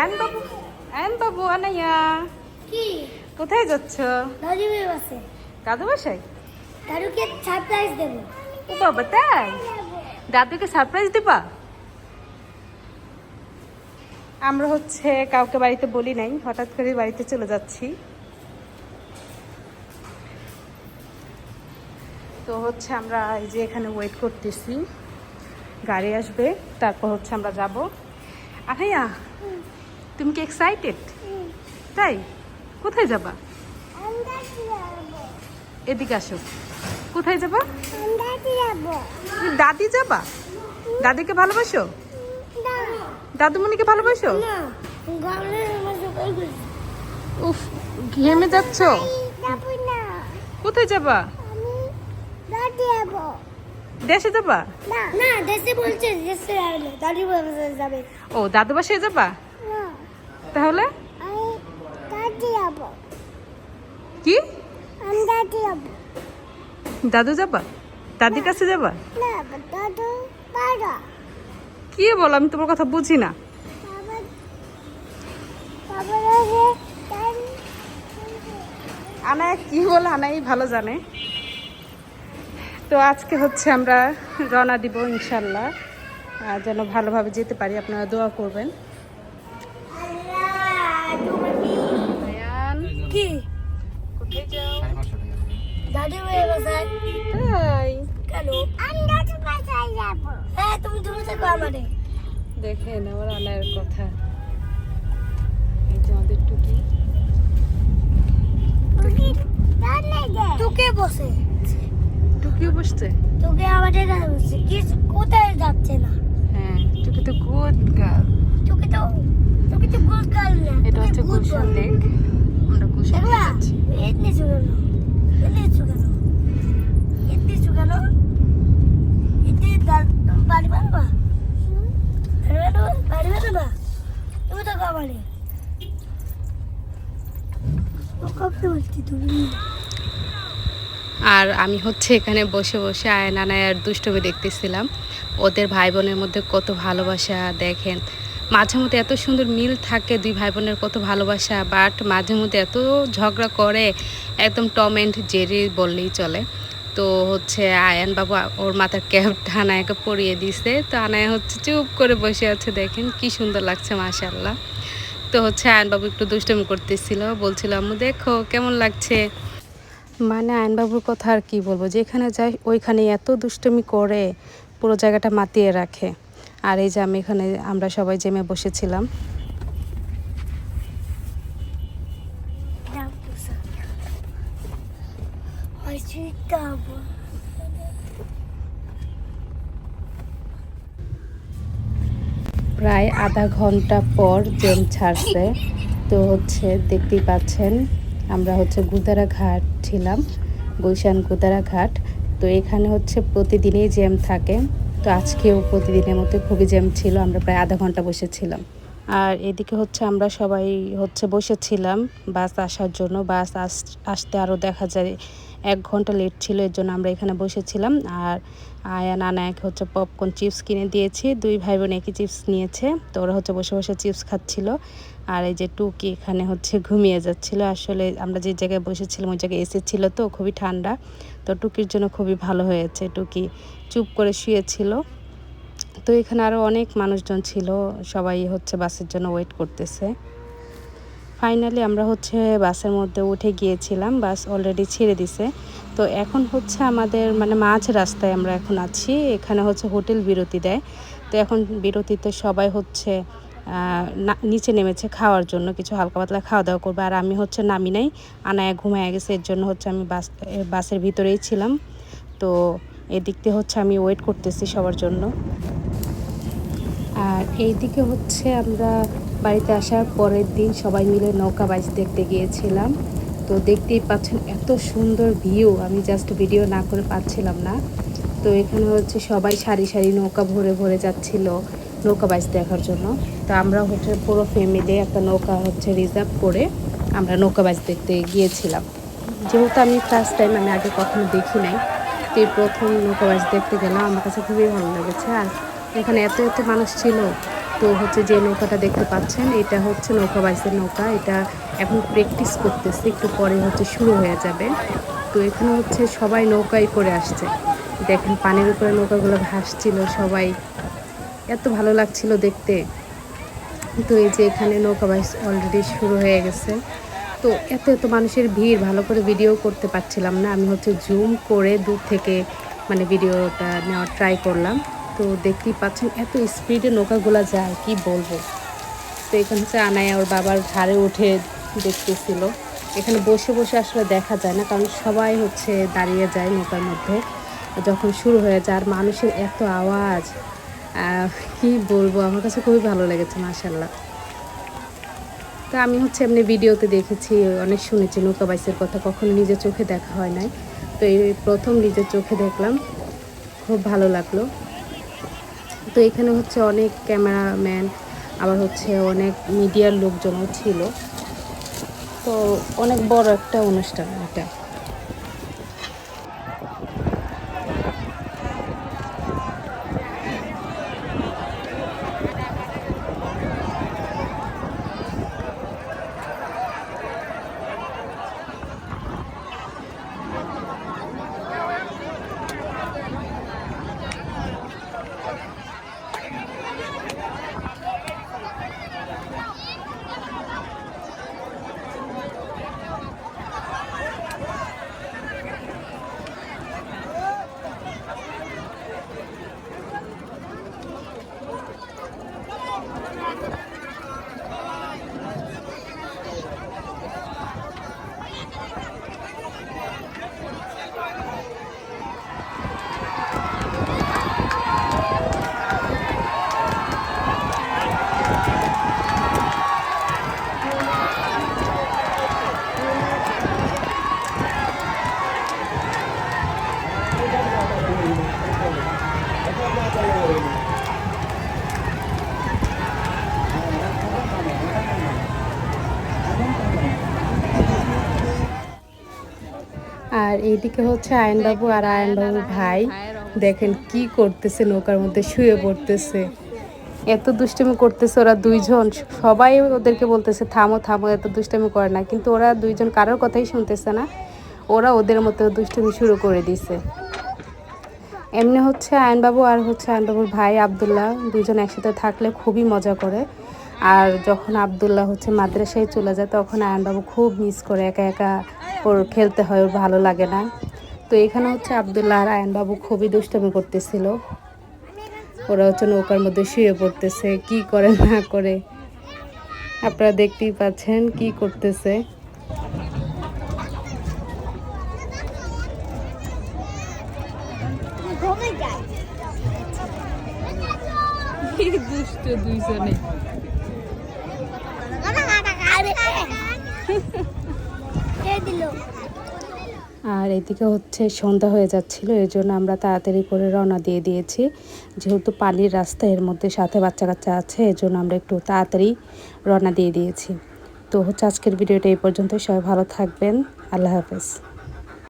Ion বাবু ion বাবু আনাইয়া। কি? কোথায় যাচ্ছ? দাদু মেয়ে বাসে। দাদু বাসায়? দাদুকে সারপ্রাইজ দেবো। ও বাবা তাই? দাদুকে সারপ্রাইজ দিবা? আমরা হচ্ছে কাউকে বাড়িতে বলি নাই হঠাৎ করে বাড়িতে চলে যাচ্ছি। তো হচ্ছে আমরা এই যে এখানে ওয়েট করতেছি। গাড়ি আসবে তারপর হচ্ছে আমরা যাব। আখাইয়া তুমি কি এক্সাইটেড তাই? কোথায় যাবা? এদিকে আসো। কোথায় যাবা? তুমি দাদি যাবা? দাদিকে ভালোবাসো? দাদুমণিকে ভালোবাসো? উফ ঘেমে যাচ্ছ? কোথায় যাবা? দেশে যাবা? না না দেশে বলছে দেশে যাবে ও দাদু বাসায় যাবা? তাহলে? কি? দাদি যাব। দাদু যাবা? দাদির কাছে যাবা? কি বলো আমি তোমার কথা বুঝি না। আনায় কি বলে আনাই ভালো জানে। তো আজকে হচ্ছে আমরা রওনা দিব ইনশাল্লাহ। আর যেন ভালোভাবে যেতে পারি আপনারা দোয়া করবেন আয়ান, কি কোথায় যাও দাদি মেয়ে বাসায় তাই? কেন? আমি দাদু বাসায় যাব। হ্যাঁ তুমি তুমি থাকো আমারে দেখেন আমার আনায়ের কথা। এই যে আমাদের টুকি। তোকে বসে। টুকিও বসছে? তোকে আমাদের কাছে বসে কি কোথায় যাচ্ছে না? হ্যাঁ টুকি তো গুড গার্ল তোকে তো তোকে তো গুড গার্ল না। এটা হচ্ছে গুলশান লেক। আমরা দেখলা? যাচ্ছি। এতে আর আমি হচ্ছে এখানে বসে বসে আয়ন আনায়ার দুষ্টমি দেখতেছিলাম। ওদের ভাই বোনের মধ্যে কত ভালোবাসা দেখেন। মাঝে মধ্যে এত সুন্দর মিল থাকে, দুই ভাই বোনের কত ভালোবাসা বাট মাঝে মধ্যে এত ঝগড়া করে, একদম টম অ্যান্ড জেরি বললেই চলে। তো হচ্ছে আয়ান বাবু, ওর মাথার ক্যাপটা আনায়াকে পরিয়ে দিছে। তো আনায়া হচ্ছে চুপ করে বসে আছে, দেখেন কি সুন্দর লাগছে মাশাল্লাহ তো হচ্ছে আয়নবাবু একটু দুষ্টমি করতেছিল, বলছিল, আম্মু, দেখো কেমন লাগছে? মানে আয়নবাবুর কথা আর কি বলব, যেখানে যাই ওইখানে এত দুষ্টমি করে, পুরো জায়গাটা মাতিয়ে রাখে। আর এই যে আমি এখানে, আমরা সবাই জেমে বসেছিলাম। প্রায় আধা ঘণ্টা পর জেম ছাড়ছে। তো হচ্ছে দেখতেই পাচ্ছেন, আমরা হচ্ছে গুদারা ঘাট ছিলাম, গুলশান গুদারা ঘাট। তো এখানে হচ্ছে প্রতিদিনই জ্যাম থাকে। তো আজকেও প্রতিদিনের মতো খুবই জ্যাম ছিল, আমরা প্রায় আধা ঘণ্টা বসেছিলাম। আর এদিকে হচ্ছে আমরা সবাই হচ্ছে বসেছিলাম বাস আসার জন্য, বাস আস- আসতে আরও দেখা যায় এক ঘণ্টা লেট ছিল, এর জন্য আমরা এখানে বসেছিলাম। আর আয়া নানা এক হচ্ছে পপকর্ন চিপস কিনে দিয়েছি। দুই ভাই বোন একই চিপস নিয়েছে। তো ওরা হচ্ছে বসে বসে চিপস খাচ্ছিল। আর এই যে টুকি এখানে হচ্ছে ঘুমিয়ে যাচ্ছিল। আসলে আমরা যে জায়গায় বসেছিলাম, ওই জায়গায় এসি ছিল তো, খুবই ঠান্ডা। তো টুকির জন্য খুবই ভালো হয়েছে। টুকি চুপ করে শুয়েছিল। তো এখানে আরও অনেক মানুষজন ছিল। সবাই হচ্ছে বাসের জন্য ওয়েট করতেছে। ফাইনালি আমরা হচ্ছে বাসের মধ্যে উঠে গিয়েছিলাম। বাস অলরেডি ছেড়ে দিছে। তো এখন হচ্ছে আমাদের মানে মাঝ রাস্তায় আমরা এখন আছি, এখানে হচ্ছে হোটেল বিরতি দেয়। তো এখন বিরতিতে সবাই হচ্ছে নিচে নেমেছে খাওয়ার জন্য, কিছু হালকা পাতলা খাওয়া দাওয়া করবে। আর আমি হচ্ছে নামি নাই, আনায়া ঘুমায় গেছে, এর জন্য হচ্ছে আমি বাস বাসের ভিতরেই ছিলাম। তো এদিক দিয়ে হচ্ছে আমি ওয়েট করতেছি সবার জন্য। আর এইদিকে হচ্ছে আমরা বাড়িতে আসার পরের দিন সবাই মিলে নৌকা বাইচ দেখতে গিয়েছিলাম। তো দেখতেই পাচ্ছেন এত সুন্দর ভিউ আমি জাস্ট ভিডিও না করে পাচ্ছিলাম না। তো এখানে হচ্ছে সবাই সারি সারি নৌকা ভরে ভরে যাচ্ছিল নৌকা বাইচ দেখার জন্য। তো আমরা হচ্ছে পুরো ফ্যামিলি একটা নৌকা হচ্ছে রিজার্ভ করে আমরা নৌকা বাইচ দেখতে গিয়েছিলাম। যেহেতু আমি ফার্স্ট টাইম আমি আগে কখনো দেখি নাই। তো প্রথম নৌকা বাইচ দেখতে গেলাম, আমার কাছে খুবই ভালো লেগেছে। আর এখানে এত এত মানুষ ছিল। তো হচ্ছে যে নৌকাটা দেখতে পাচ্ছেন, এটা হচ্ছে নৌকা বাইসের নৌকা। এটা এখন প্র্যাকটিস করতেছে, একটু পরে হচ্ছে শুরু হয়ে যাবে। তো এখানে হচ্ছে সবাই নৌকায় করে আসছে। দেখেন পানির উপরে নৌকাগুলো ভাসছিল সবাই। এত ভালো লাগছিল দেখতে। তো এই যে এখানে নৌকা বাইস অলরেডি শুরু হয়ে গেছে। তো এত এত মানুষের ভিড়, ভালো করে ভিডিও করতে পারছিলাম না। আমি হচ্ছে জুম করে দূর থেকে মানে ভিডিওটা নেওয়ার ট্রাই করলাম। তো দেখতেই পাচ্ছেন, এত স্পিডে নৌকাগুলো যায়, কি বলব? তো এখানে হচ্ছে আনায়া ওর বাবার ঘাড়ে উঠে দেখতেছিল। এখানে বসে বসে আসলে দেখা যায় না, কারণ সবাই হচ্ছে দাঁড়িয়ে যায় নৌকার মধ্যে। যখন শুরু হয়ে যায়, আর মানুষের এত আওয়াজ কি বলব, আমার কাছে খুবই ভালো লেগেছে মাসাল্লাহ তো আমি হচ্ছে এমনি ভিডিওতে দেখেছি, অনেক শুনেছি নৌকা বাইসের কথা, কখনো নিজের চোখে দেখা হয় নাই। তো এই প্রথম নিজের চোখে দেখলাম, খুব ভালো লাগল। তো এখানে হচ্ছে অনেক ক্যামেরাম্যান, আবার হচ্ছে অনেক মিডিয়ার লোকজনও ছিল। তো অনেক বড় একটা অনুষ্ঠান এটা। আর এইদিকে হচ্ছে আয়নবাবু আর আয়নবাবুর ভাই। দেখেন কি করতেছে, নৌকার মধ্যে শুয়ে পড়তেছে। এত দুষ্টামি করতেছে ওরা দুইজন। সবাই ওদেরকে বলতেছে, থামো থামো, এত দুষ্টামি করে না। কিন্তু ওরা দুইজন কারোর কথাই শুনতেছে না। ওরা ওদের মতো দুষ্টামি শুরু করে দিছে। এমনি হচ্ছে আয়নবাবু আর হচ্ছে আয়নবাবুর ভাই আবদুল্লাহ দুজন একসাথে থাকলে খুবই মজা করে। আর যখন আবদুল্লাহ হচ্ছে মাদ্রাসায় চলে যায়, তখন আয়নবাবু খুব মিস করে, একা একা ওর খেলতে হয় ওর ভালো লাগে না। তো এখানে হচ্ছে আবদুল্লাহ আর আয়নবাবু খুবই দুষ্টামি করতেছিল। ওরা হচ্ছে নৌকার মধ্যে শুয়ে পড়তেছে কি করে না করে। আপনারা দেখতেই পাচ্ছেন কি করতেছে। দুষ্ট দুইজনে। আর এদিকে হচ্ছে সন্ধ্যা হয়ে যাচ্ছিল, এই জন্য আমরা তাড়াতাড়ি করে রওনা দিয়ে দিয়েছি। যেহেতু পানির রাস্তা, এর মধ্যে সাথে বাচ্চা কাচ্চা আছে, এই জন্য আমরা একটু তাড়াতাড়ি রওনা দিয়ে দিয়েছি। তো হচ্ছে আজকের ভিডিওটা এই পর্যন্ত সবাই ভালো থাকবেন, আল্লাহ হাফেজ।